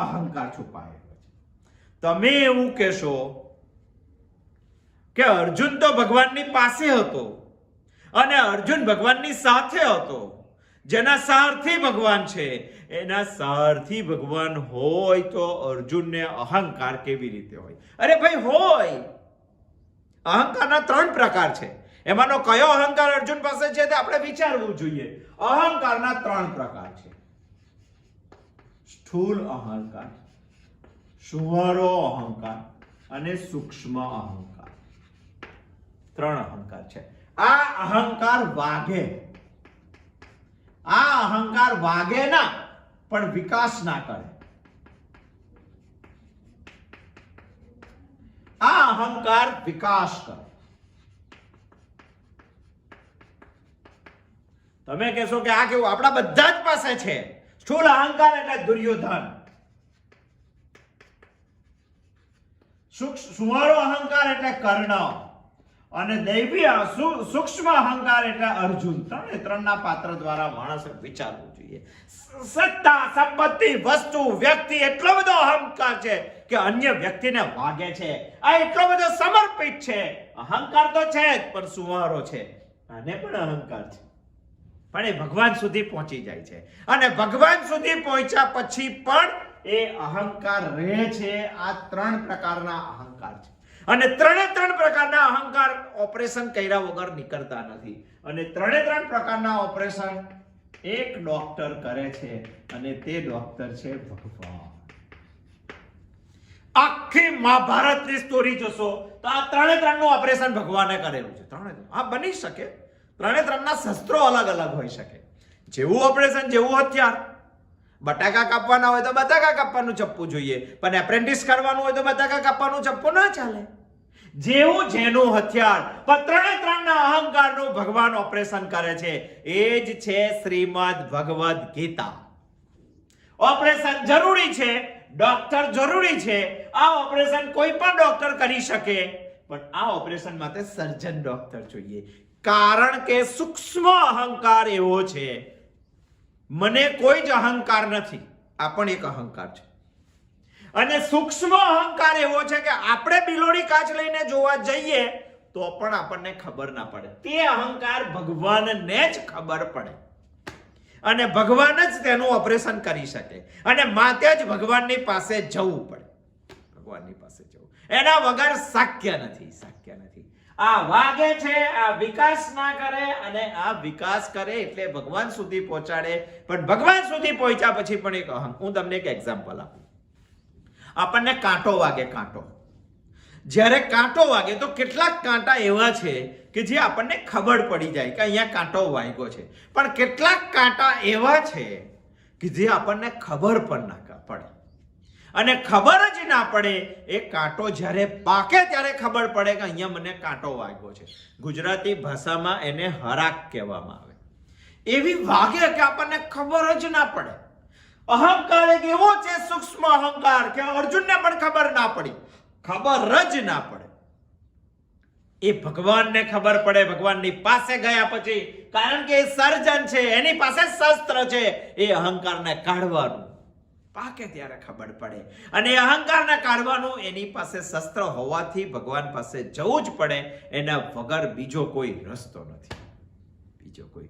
અહંકાર છુપાયેલો છે તમે એવું કહેશો કે અર્જુન તો ભગવાનની પાસે હતો અને અર્જુન ભગવાનની સાથે હતો. જેના સારથી ભગવાન છે, એના સારથી ભગવાન હોય તો અર્જુનને અહંકાર કેવી રીતે હોય? અરે ભાઈ, હોય. અહંકારના ત્રણ પ્રકાર છે. એમાંનો કયો અહંકાર અર્જુન પાસે છે તે આપણે વિચારવું જોઈએ. અહંકારના ત્રણ પ્રકાર છે. સ્થૂલ અહંકાર સુવારો અહંકાર અને સૂક્ષ્મ અહંકાર. ત્રણ અહંકાર છે. આ અહંકાર વાગે. આ અહંકાર વાગે ના, પણ વિકાસ ના કરે. આ અહંકાર વિકાસ કરે. તમે કહેશો કે આ કેવું? આપણા બધા જ પાસે છે. સ્થૂળ અહંકાર એટલે દુર્યોધન. સુવાળો અહંકાર એટલે કર્ણ. અને દૈવી સૂક્ષ્મ અહંકાર એટલે અર્જુન. ત્રણે ત્રણના પાત્ર દ્વારા માણસે વિચારવું જોઈએ. સત્તા, સંપત્તિ, વસ્તુ, વ્યક્તિ એટલો બધો અહંકાર છે કે અન્ય વ્યક્તિને વાગે છે. આ એટલો બધો સમર્પિત છે. અહંકાર તો છે જ, પણ સુવારો છે. આને પણ અહંકાર છે. પણ એ ભગવાન સુધી પહોંચી જાય છે. અને ભગવાન સુધી પહોંચ્યા પછી પણ એ અહંકાર રહે છે. આ ત્રણ પ્રકારના અહંકાર છે. અને ત્રણે ત્રણ પ્રકારના અહંકાર ઓપરેશન કર્યા વગર નીકળતા નથી. અને ત્રણે ત્રણ પ્રકારના ઓપરેશન એક ડોક્ટર કરે છે અને તે ડોક્ટર છે ભગવાન. આખી મહાભારતની સ્ટોરી જોશો તો આ ત્રણે ત્રણનું ઓપરેશન ભગવાને કરેલું છે. ત્રણે. હા, બની શકે. ત્રણે ત્રણના શસ્ત્રો અલગ અલગ હોઈ શકે. જેવું ઓપરેશન જેવું હથિયાર. બટાકા કાપવાના હોય તો બટાકા કાપવાનું ચપ્પુ જોઈએ. પણ એપ્રેન્ટિસ કરવાનું હોય તો બટાકા કાપવાનું ચપ્પુ ના ચાલે. જેવું જેનું હથિયાર. પણ ત્રણે ત્રણના અહંકારનું ભગવાન ઓપરેશન કરે છે. એ જ છે શ્રીમદ ભગવદ ગીતા. ઓપરેશન જરૂરી છે. ડોક્ટર જરૂરી છે. આ ઓપરેશન કોઈ પણ ડોક્ટર કરી શકે. પણ આ ઓપરેશન માટે સર્જન ડોક્ટર જોઈએ. કારણ કે સૂક્ષ્મ અહંકાર એવો છે. મને કોઈ જ અહંકાર નથી. આ પણ એક અહંકાર છે. અને સૂક્ષ્મ અહંકાર એવો છે કે આપણે બિલોડી કાચ લઈને જોવા જઈએ તો પણ આપણને ખબર ના પડે. તે અહંકાર ભગવાનને જ ખબર પડે. અને ભગવાન જ તેનું ઓપરેશન કરી શકે. અને માતે જ ભગવાનની પાસે જવું પડે. ભગવાનની પાસે જવું. એના વગર શક્ય નથી શક્ય નથી. આ વાગે છે, આ વિકાસ ના કરે અને આ વિકાસ કરે એટલે ભગવાન સુધી પહોંચાડે. પણ ભગવાન સુધી પહોંચ્યા પછી પણ એક હું તમને એક એક્ઝામ્પલ આપું. આપણને કાંટો વાગે કાંટો. જ્યારે કાંટો વાગે તો કેટલાક કાંટા એવા છે કે જે આપણને ખબર પડી જાય કે અહીંયા કાંટો વાગ્યો છે. પણ કેટલાક કાંટા એવા છે કે જે આપણને ખબર પણ ના પડે. અને ખબર જ ના પડે, એ કાંટો જ્યારે પાકે ત્યારે ખબર પડે કે અહીંયા મને કાંટો વાગ્યો છે. ગુજરાતી ભાષામાં એને હરાક કહેવામાં આવે. એવી વાગે કે આપણને ખબર જ ના પડે. અહંકાર એક એવો છે, સૂક્ષ્મ અહંકાર, કે અર્જુનને પણ ખબર ના પડી. ખબર જ ના પડે. એ ભગવાનને ખબર પડે, ભગવાનની પાસે ગયા પછી, કારણ કે એ સર્જન છે, એની પાસે શસ્ત્ર છે, એ અહંકારને કાઢવાનું. પાકે ત્યારે ખબર પડે. અને અહંકારને કાઢવાનું એની પાસે શસ્ત્ર હોવાથી ભગવાન પાસે જવું જ પડે. એના વગર બીજો કોઈ રસ્તો નથી. બીજો કોઈ